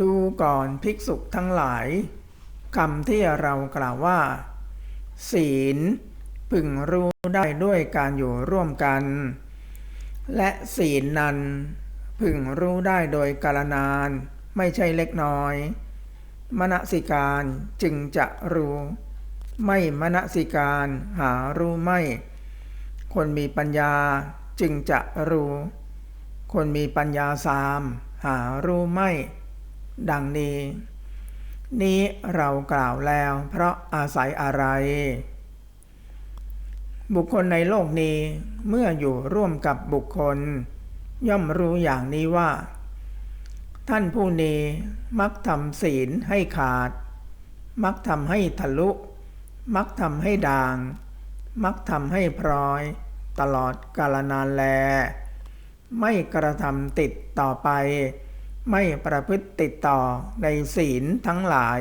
ดูก่อนภิกษุทั้งหลายคำที่เรากล่าวว่า ศีลพึงรู้ได้ด้วยการอยู่ร่วมกัน และศีลนั้นพึงรู้ได้โดยกาลนาน ไม่ใช่เล็กน้อย มณสิการจึงจะรู้ ไม่มณสิการหารู้ไม่ คนมีปัญญาจึงจะรู้ คนมีปัญญาสาม หารู้ไม่ ดังนี้ นี้เรากล่าวแล้ว เพราะอาศัยอะไร บุคคลในโลกนี้ เมื่ออยู่ร่วมกับบุคคล ย่อมรู้อย่างนี้ว่า ท่านผู้นี้มักทำศีลให้ขาด มักทำให้ทะลุ มักทำให้ด่าง มักทำให้พลอย ตลอดกาลนานแล ไม่กระทำติดต่อไป ไม่ประพฤติติดต่อในศีลทั้งหลาย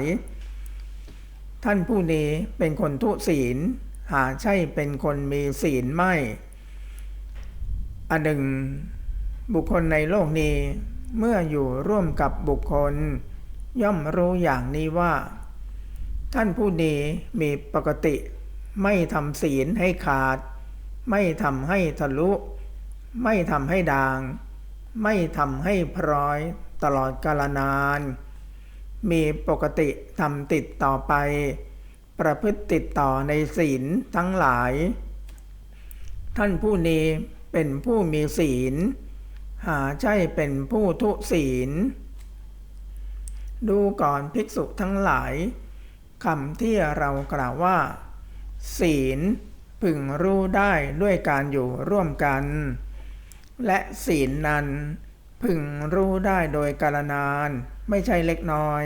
ท่านผู้นี้เป็นคนทุศีล หาใช่เป็นคนมีศีลไม่ อันหนึ่ง บุคคลในโลกนี้ เมื่ออยู่ร่วมกับบุคคล ย่อมรู้อย่างนี้ว่า ท่านผู้นี้มีปกติ ไม่ทำศีลให้ขาด ไม่ทำให้ทะลุ ไม่ทำให้ด่างไม่ทำให้พร้อย ตลอดกาลนาน มีปกติทำติดต่อไป ประพฤติติดต่อในศีลทั้งหลาย ท่านผู้นี้เป็นผู้มีศีล หาใช่เป็นผู้ทุศีล ดูก่อนภิกษุทั้งหลายคำที่เรากล่าวว่า ศีลพึงรู้ได้ด้วยการอยู่ร่วมกัน และศีลนั้น พึงรู้ได้โดยกาลนาน ไม่ใช่เล็กน้อย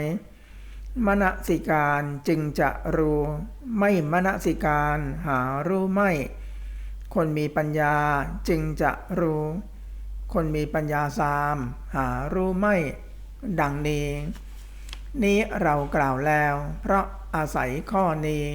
มณสิการจึงจะรู้ ไม่มณสิการหารู้ไม่ คนมีปัญญาจึงจะรู้ คนมีปัญญาสาม หารู้ไม่ ดังนี้ นี้เรากล่าวแล้ว เพราะอาศัยข้อนี้